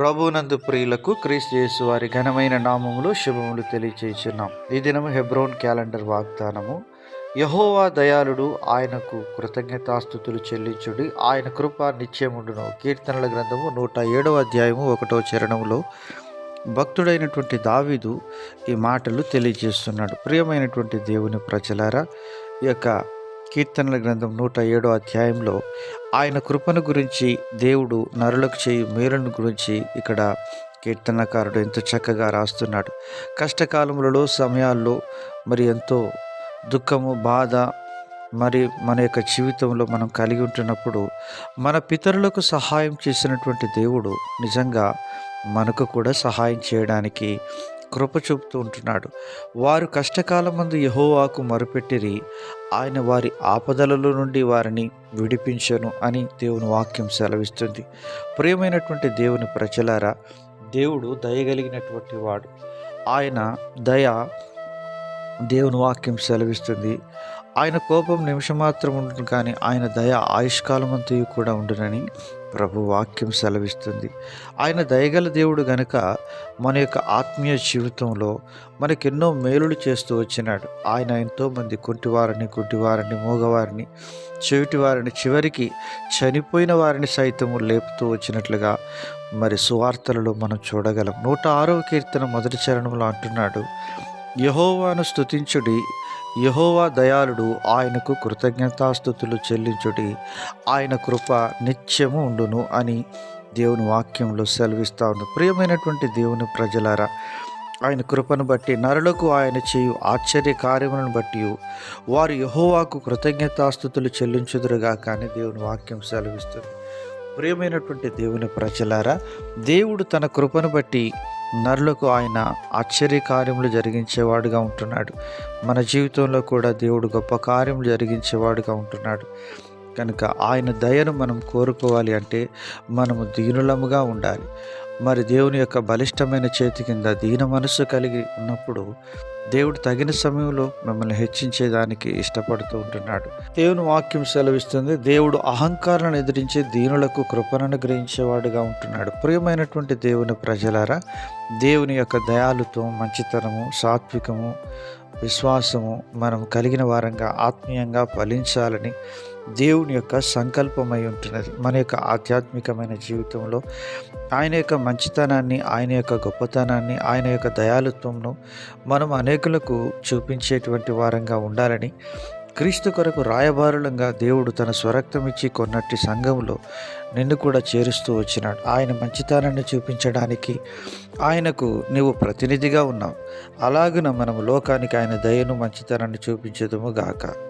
ప్రభునందు ప్రియులకు క్రీస్తు యేసు వారి ఘనమైన నామములు శుభములు తెలియచేస్తున్నాం ఈ దినము హెబ్రోన్ క్యాలెండర్ వాగ్దానము. యహోవా దయాళుడు ఆయనకు కృతజ్ఞతాస్థుతులు చెల్లించుడి. ఆయన కృప నిత్యముండును. కీర్తనల గ్రంథము నూట ఏడవ అధ్యాయము ఒకటో చరణములో భక్తుడైనటువంటి దావీదు ఈ మాటలు తెలియజేస్తున్నాడు. ప్రియమైనటువంటి దేవుని ప్రజలారా ఈ యొక్క కీర్తనల గ్రంథం నూట ఏడో అధ్యాయంలో ఆయన కృపను గురించి దేవుడు నరులకు చేయి మేలును గురించి ఇక్కడ కీర్తనకారుడు ఎంతో చక్కగా రాస్తున్నాడు. కష్టకాలములలో సమయాల్లో మరి ఎంతో దుఃఖము బాధ మరి మన యొక్క జీవితంలో మనం కలిగి ఉంటున్నప్పుడు మన పితరులకు సహాయం చేసినటువంటి దేవుడు నిజంగా మనకు కూడా సహాయం చేయడానికి కృప చూపుతూ ఉంటున్నాడు. వారు కష్టకాలమందు యహోవాకు మొరపెట్టిరి. ఆయన వారి ఆపదలలో నుండి వారిని విడిపించను అని దేవుని వాక్యం సెలవిస్తుంది. ప్రియమైనటువంటి దేవుని ప్రజలారా దేవుడు దయగలిగినటువంటి వాడు. ఆయన దయ దేవుని వాక్యం సెలవిస్తుంది. ఆయన కోపం నిమిషమాత్రం ఉంటుంది కానీ ఆయన దయ ఆయుష్కాలమంతయు కూడా ఉండునని ప్రభు వాక్యం సెలవిస్తుంది. ఆయన దయగల దేవుడు గనుక మన యొక్క ఆత్మీయ జీవితంలో మనకెన్నో మేలులు చేస్తూ వచ్చినాడు. ఆయన ఎంతోమంది కుంటివారిని గుడ్డివారిని మూగవారిని చెవిటివారిని చివరికి చనిపోయిన వారిని సైతము లేపుతూ వచ్చినట్లుగా మరి సువార్తలలో మనం చూడగలం. నూట ఆరవ కీర్తన మొదటి చరణంలో అంటున్నాడు యహోవాను స్తుతించుడి యహోవా దయాళుడు ఆయనకు కృతజ్ఞతాస్థుతులు చెల్లించుడి ఆయన కృప నిత్యము ఉండును అని దేవుని వాక్యంలో సెలవిస్తూ ఉంది. ప్రియమైనటువంటి దేవుని ప్రజలారా ఆయన కృపను బట్టి నరులకు ఆయన చేయు ఆశ్చర్య కార్యములను బట్టి వారు యహోవాకు కృతజ్ఞతాస్థుతులు చెల్లించుదురుగా కానీ దేవుని వాక్యం సెలవిస్తుంది. ప్రియమైనటువంటి దేవుని ప్రజలారా దేవుడు తన కృపను బట్టి నరులకు ఆయన ఆశ్చర్య కార్యములు జరిగించేవాడుగా ఉంటున్నాడు. మన జీవితంలో కూడా దేవుడు గొప్ప కార్యములు జరిగించేవాడుగా ఉంటున్నాడు. కనుక ఆయన దయను మనం కోరుకోవాలి అంటే మనము దీనులముగా ఉండాలి. మరి దేవుని యొక్క బలిష్టమైన చేతి కింద దీన మనస్సు కలిగి ఉన్నప్పుడు దేవుడు తగిన సమయంలో మిమ్మల్ని హెచ్చించేదానికి ఇష్టపడుతూ ఉంటున్నాడు. దేవుని వాక్యం సెలవిస్తుంది దేవుడు అహంకారాలను ఎదిరించి దీనులకు కృపను అనుగ్రహించేవాడుగా ఉంటున్నాడు. ప్రియమైనటువంటి దేవుని ప్రజలారా దేవుని యొక్క దయాలుత్వం మంచితనము సాత్వికము విశ్వాసము మనం కలిగిన వారంగా ఆత్మీయంగా ఫలించాలని దేవుని యొక్క సంకల్పమై ఉంటున్నది. మన యొక్క ఆధ్యాత్మికమైన జీవితంలో ఆయన యొక్క మంచితనాన్ని ఆయన యొక్క గొప్పతనాన్ని ఆయన యొక్క దయాలుత్వంను మనం అనేకులకు చూపించేటువంటి వారంగా ఉండాలని క్రీస్తు కొరకు రాయబారులంగా దేవుడు తన స్వరక్తం ఇచ్చి కొన్నట్టి సంఘంలో నిన్ను కూడా చేరుస్తూ వచ్చినాడు. ఆయన మంచితనాన్ని చూపించడానికి ఆయనకు నీవు ప్రతినిధిగా ఉన్నావు. అలాగున మనము లోకానికి ఆయన దయను మంచితనాన్ని చూపించదుము గాక.